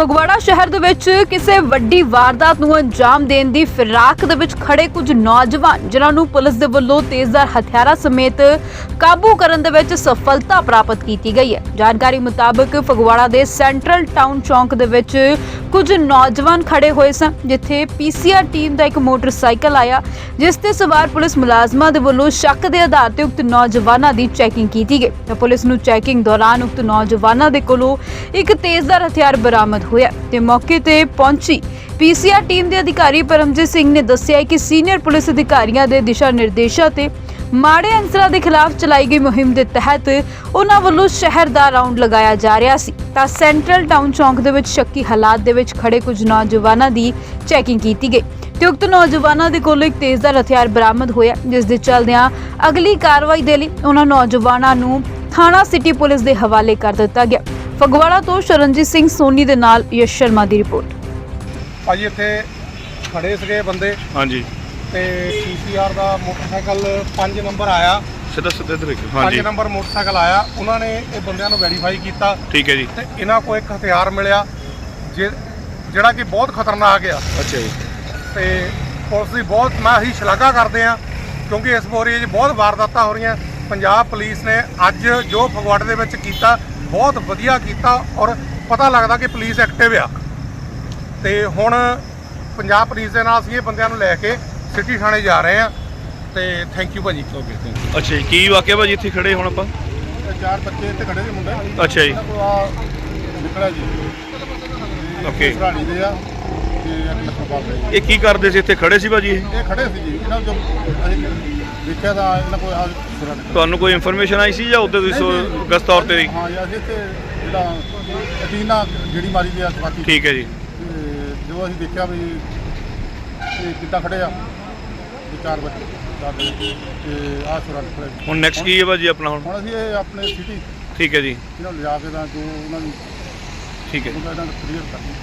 ਫਗਵਾੜਾ ਸ਼ਹਿਰ ਦੇ ਵਿੱਚ ਕਿਸੇ ਵੱਡੀ ਵਾਰਦਾਤ ਨੂੰ ਅੰਜਾਮ ਦੇਣ ਦੀ ਫਿਰਾਕ ਦੇ ਵਿੱਚ ਖੜੇ ਕੁਝ ਨੌਜਵਾਨ, ਜਿਨ੍ਹਾਂ ਨੂੰ ਪੁਲਿਸ ਦੇ ਵੱਲੋਂ ਤੇਜ਼ਧਾਰ ਹਥਿਆਰਾਂ ਸਮੇਤ ਕਾਬੂ ਕਰਨ ਦੇ ਵਿੱਚ ਸਫਲਤਾ ਪ੍ਰਾਪਤ ਕੀਤੀ ਗਈ ਹੈ। ਜਾਣਕਾਰੀ ਮੁਤਾਬਕ ਫਗਵਾੜਾ ਦੇ ਸੈਂਟਰਲ ਟਾਊਨ ਚੌਂਕ ਦੇ ਵਿੱਚ ਕੁਝ ਨੌਜਵਾਨ ਖੜੇ ਹੋਏ ਸਨ, ਜਿੱਥੇ ਪੀਸੀਆਰ ਟੀਮ ਦਾ ਇੱਕ ਮੋਟਰਸਾਈਕਲ ਆਇਆ, ਜਿਸ ਤੇ ਸਵਾਰ ਪੁਲਿਸ ਮੁਲਾਜ਼ਮਾਂ ਦੇ ਵੱਲੋਂ ਸ਼ੱਕ ਦੇ ਆਧਾਰ ਤੇ ਉਕਤ ਨੌਜਵਾਨਾਂ ਦੀ ਚੈਕਿੰਗ ਕੀਤੀ ਗਈ। ਤਾਂ ਪੁਲਿਸ ਨੂੰ ਚੈਕਿੰਗ ਦੌਰਾਨ ਉਕਤ ਨੌਜਵਾਨਾਂ ਦੇ ਕੋਲੋਂ ਇੱਕ ਤੇਜ਼ਧਾਰ ਹਥਿਆਰ ਬਰਾਮਦ ਹੋਇਆ ਤੇ ਮੌਕੇ ਤੇ ਪਹੁੰਚੀ। ਪੀਸੀਆਰ ਟੀਮ ਦੇ ਅਧਿਕਾਰੀ ਪਰਮਜੀਤ ਸਿੰਘ ਨੇ ਦੱਸਿਆ ਕਿ ਸੀਨੀਅਰ ਪੁਲਿਸ ਅਧਿਕਾਰੀਆਂ ਦੇ ਦਿਸ਼ਾ ਨਿਰਦੇਸ਼ਾਂ ਤੇ ਮਾੜੇ ਅਨਸਰਾਂ ਦੇ ਖਿਲਾਫ ਚਲਾਈ ਗਈ ਮੁਹਿੰਮ ਦੇ ਤਹਿਤ ਉਹਨਾਂ ਵੱਲੋਂ ਸ਼ਹਿਰ ਦਾ ਰਾਉਂਡ ਲਗਾਇਆ ਜਾ ਰਿਹਾ ਸੀ। ਤਾਂ ਸੈਂਟਰਲ ਟਾਊਨ ਚੌਂਕ ਦੇ ਵਿੱਚ ਸ਼ੱਕੀ ਹਾਲਾਤ ਦੇ ਵਿੱਚ ਖੜੇ ਕੁਝ ਨੌਜਵਾਨਾਂ ਦੀ ਚੈਕਿੰਗ ਕੀਤੀ ਗਈ। ਤੇ ਉਕਤ ਨੌਜਵਾਨਾਂ ਦੇ ਕੋਲੋਂ ਇੱਕ ਤੇਜ਼ਧਾਰ ਹਥਿਆਰ ਬਰਾਮਦ ਹੋਇਆ, ਜਿਸ ਦੇ ਚੱਲਦਿਆਂ ਅਗਲੀ ਕਾਰਵਾਈ ਦੇ ਲਈ ਉਹਨਾਂ ਨੌਜਵਾਨਾਂ ਨੂੰ ਥਾਣਾ ਸਿਟੀ ਪੁਲਿਸ ਦੇ ਹਵਾਲੇ ਕਰ ਦਿੱਤਾ ਗਿਆ। ਫਗਵਾੜਾ ਤੋਂ ਸ਼ਰਨਜੀਤ ਸਿੰਘ ਸੋਨੀ ਦੇ ਨਾਲ ਯਸ਼ ਸ਼ਰਮਾ ਦੀ ਰਿਪੋਰਟ। ਭਾਜੀ ਇੱਥੇ ਖੜੇ ਸੀਗੇ ਬੰਦੇ। ਹਾਂਜੀ। ਤੇ ਪੀਸੀਆਰ ਦਾ ਮੋਟਰਸਾਈਕਲ 5 ਨੰਬਰ ਆਇਆ। ਸਿੱਧਾ ਸਿੱਧਾ ਇੱਧਰ ਦੇਖੋ 5 ਹਾਂਜੀ ਨੰਬਰ ਮੋਟਰਸਾਈਕਲ ਆਇਆ। ਉਹਨਾਂ ਨੇ ਇਹ ਬੰਦਿਆਂ ਨੂੰ ਵੈਰੀਫਾਈ ਕੀਤਾ। ਠੀਕ ਹੈ ਜੀ। ਤੇ ਇਹਨਾਂ ਕੋਲ ਇੱਕ ਹਥਿਆਰ ਮਿਲਿਆ ਜੇ- ਜਿਹੜਾ ਕਿ ਬਹੁਤ ਖਤਰਨਾਕ ਆ। ਅੱਛਾ ਜੀ। ਤੇ ਪੁਲਿਸ ਦੀ ਬਹੁਤ ਮੈਂ ਹੀ ਸ਼ਲਾਘਾ ਕਰਦੇ ਆ ਕਿਉਂਕਿ ਇਸ ਬੋਰੀ 'ਚ ਬਹੁਤ ਵਾਰਦਾਤਾਂ ਹੋ ਰਹੀਆਂ। ਪੰਜਾਬ ਪੁਲਿਸ ਨੇ ਅੱਜ ਜੋ ਫਗਵਾੜੇ ਦੇ ਵਿੱਚ ਕੀਤਾ ਬਹੁਤ ਵਧੀਆ ਕੀਤਾ ਔਰ ਪਤਾ ਲੱਗਦਾ ਕਿ ਪੁਲਿਸ ਐਕਟਿਵ ਆ। ਤੇ ਹੁਣ ਪੰਜਾਬ ਪੁਲਿਸ ਦੇ ਨਾਲ ਅਸੀਂ ਇਹ ਬੰਦਿਆਂ ਨੂੰ ਲੈ ਕੇ ਸਿਟੀ ਥਾਣੇ ਜਾ ਰਹੇ ਆ ਤੇ ਥੈਂਕ ਯੂ ਭਾਜੀ। ਓਕੇ ਥੈਂਕ ਅੱਛਾ ਜੀ ਕੀ ਵਾਕਿਆ ਭਾਜੀ ਇੱਥੇ ਖੜੇ ਹੁਣ ਆਪਾਂ? ਯੂ ਚਾਰ ਬੱਚੇ ਇੱਥੇ ਖੜੇ ਸੀ ਮੁੰਡੇ। ਅੱਛਾ ਜੀ। ਨਿਕਲਿਆ ਜੀ। Okay. ਸਰਾਣੀ ਦੇ ਆ। ਇੱਕ ਲਖਨਪਾਲ ਦੇ ਇਹ ਕੀ ਕਰਦੇ ਸੀ? ਇੱਥੇ ਖੜੇ ਸੀ ਭਾਜੀ ਇਹ? ਇਹ ਖੜੇ ਸੀ ਜੀ। ਇਹਨਾਂ ਜੋ ਅਸੀਂ ਦੇਖਿਆ ਤਾਂ ਇਹਨਾਂ ਕੋਲ ਆ ਸੁਰਾ ਤੁਹਾਨੂੰ ਕੋਈ ਇਨਫੋਰਮੇਸ਼ਨ ਆਈ ਸੀ ਜਾਂ ਉਦੋਂ ਤੁਸੀਂ। ਸੋ- ਗਸਤ ਤੌਰ ਤੇ? ਹਾਂ ਯਾਰ ਇੱਥੇ ਜਿਹੜਾ ਅਟੀਨਾ ਜਿਹੜੀ ਮਾਰੀ ਦੀ ਆ ਚਪਾਤੀ ਠੀਕ ਹੈ ਜੀ। ਤੇ ਜੋ ਅਸੀਂ ਦੇਖਿਆ ਵੀ ਇਹ ਕਿੱਦਾਂ ਖੜੇ ਆ ਵੀ ਚਾਰ ਬੱਚੇ ਚਾਰ ਦੇ ਤੇ ਆ ਸੁਰਾ ਜੀ। ਹੁਣ ਨੈਕਸਟ ਕੀ ਹੈ ਭਾਜੀ ਆਪਣਾ ਹੁਣ? ਹੁਣ ਅਸੀਂ ਇਹ ਆਪਣੇ ਸਿਟੀ ਠੀਕ ਹੈ ਜੀ। ਇਹਨਾਂ ਨੂੰ ਲਿਜਾ ਕੇ ਤਾਂ ਜੋ ਉਹਨਾਂ ਨੂੰ ਠੀਕ ਹੈ ਉਹਨਾਂ ਦਾ ਕਲੀਅਰ ਕਰਨੀ